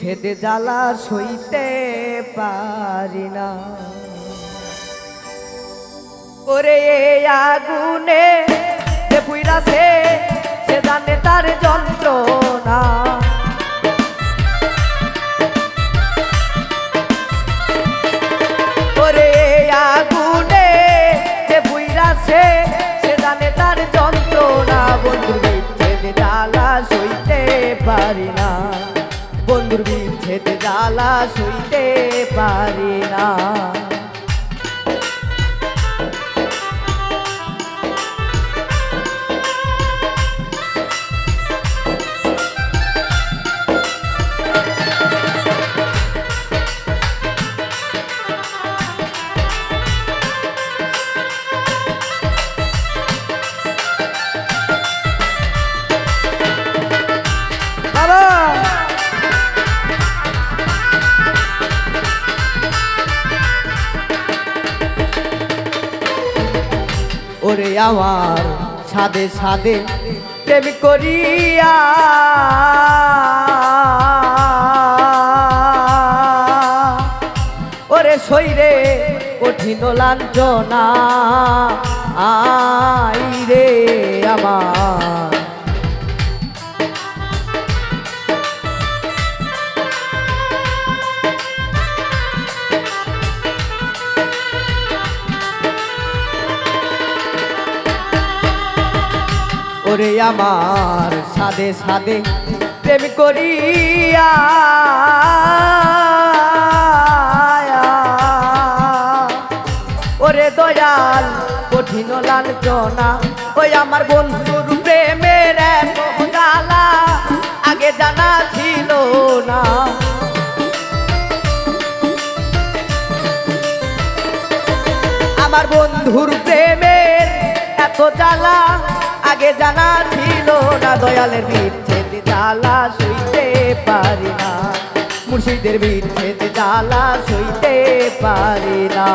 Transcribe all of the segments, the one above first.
বিচ্ছেদে জ্বালা সইতে পারি না। ওরে আগুনে যে পুইরাছে সে জানে তার যন্ত্রণা। আগুনে সে জানে তার যন্ত্রণা। বন্ধুর বিচ্ছেদে জ্বালা সইতে পারি না। বন্ধুর বিচ্ছেদে জ্বালা সইতে পারি না। ওরে আমার সাদে সাদে প্রেম করিয়া। ওরে শৈরে কঠিন লাঞ্ছনা আই ওরে আমার সাদে সাদে প্রেম করিয়া। ওরে দয়াল, কঠিন লাঞ্ছনা, ওই আমার বন্ধুর প্রেমের জ্বালা, আগে জানা ছিল না। আমার বন্ধুর প্রেমের এত জ্বালা আগে জানা ছিল না, দয়ালের বিচ্ছেদ জ্বালা সইতে পারি না। মুর্শিদের বিচ্ছেদ জ্বালা সইতে পারি না।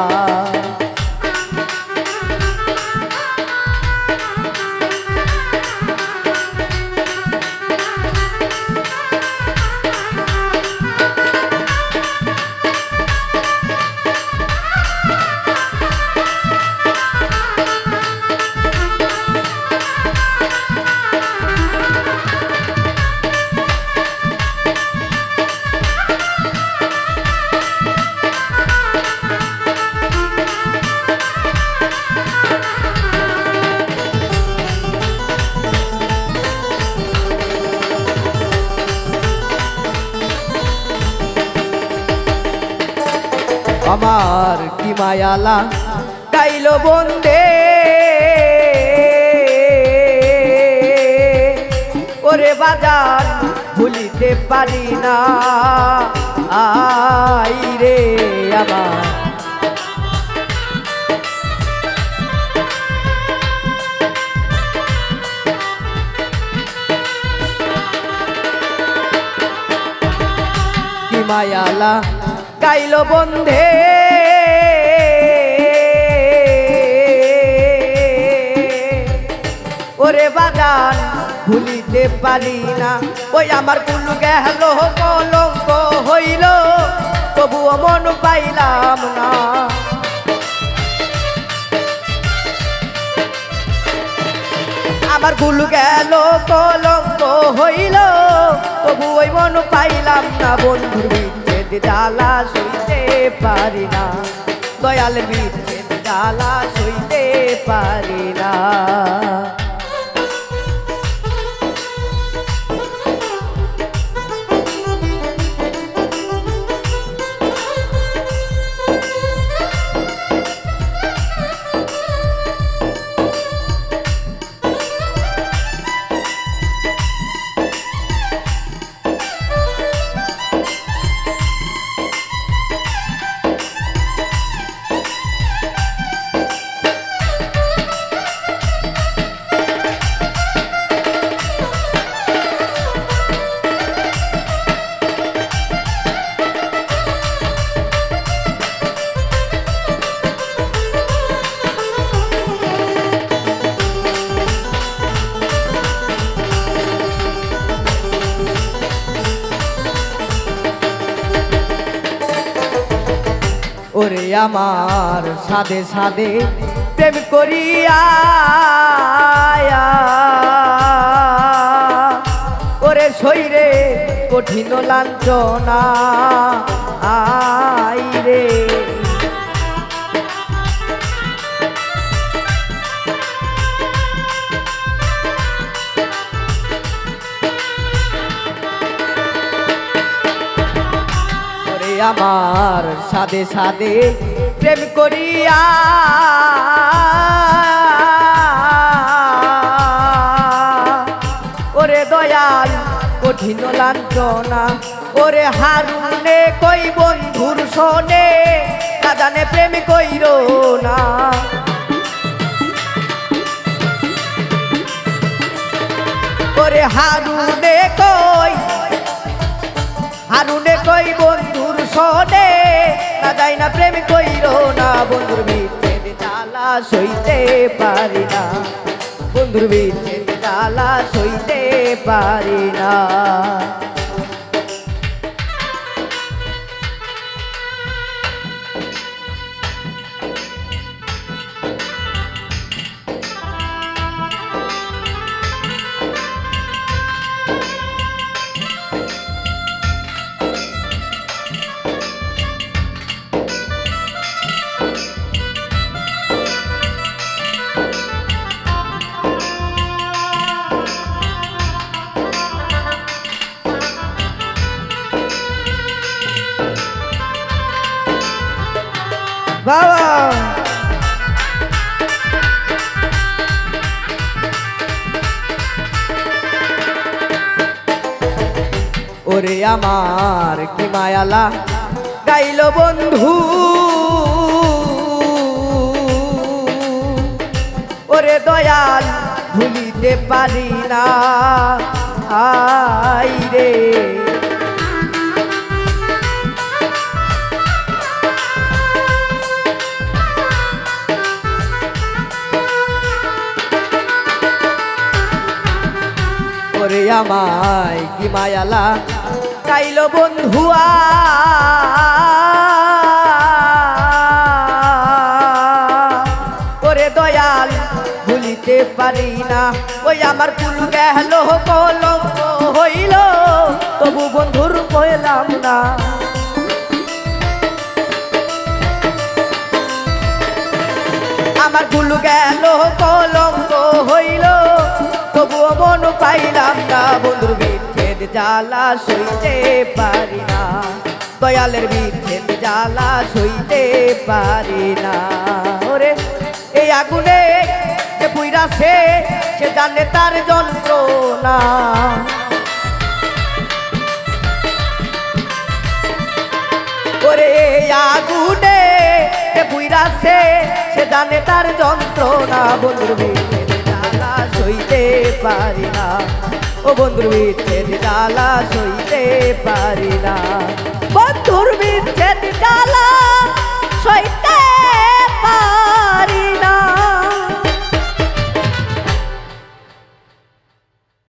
আমার কি মায়ালা গাইল বন্দে। ওরে বাজার ভুলিতে পারি না। আই রে আমার। মায়ালা গাইল বন্ধে। ওরে বাগান ভুলিতে পারি না। ওই আমার কুলু গেল, কলঙ্ক হইল। তবুও মন পাইলাম না। আমার গুলু গেল, কলঙ্ক হইল। তবু ওই মন পাইলাম না বিচ্ছেদ জ্বালা সইতে পারি না। দয়াল বিচ্ছেদ জ্বালা সইতে পারি না। আমার সাদে সাদে প্রেম করিয়া ওরে শৈরে কঠিন লাঞ্ছনা আই রে আমার সাদে সাদে প্রেম করিয়া। ওরে দয়াল, কঠিন লাঞ্ছনা। ওরে হারুনে কই বন্ধুর শোনে, না জানে প্রেম কইর না। ওরে হারুনে কই বন্ধুর বিচ্ছেদ জ্বালা সইতে পারি না। বন্ধুর বিচ্ছেদ জ্বালা সইতে পারি না। ওরে আমার কি মায়ালা গাইল বন্ধু। ওরে দয়াল ভুলিতে পারি না। আই রে আমায় কি মায়ালা। কাইল বন্ধুয়া ওরে দয়াল, ভুলিতে পারি না। ওই আমার কুল গেল, কলঙ্ক হইল। তবু বন্ধুর কইলাম না। আমার কুল গেল জ্বালা সইতে পারি না। দয়ালের বিচ্ছেদ জ্বালা সইতে পারি না। ওরে, এই আগুনে যে বুইরা সে সে জানে তার যন্ত্রণা। ওরে আগুনে যে বুইরা সে সে জানে তার যন্ত্রণা, বন্ধুর সইতে পারি না। ও বন্ধুর বিচ্ছেদ ডালা সইতে পারি না। বন্ধুর বিচ্ছেদ ডালা সইতে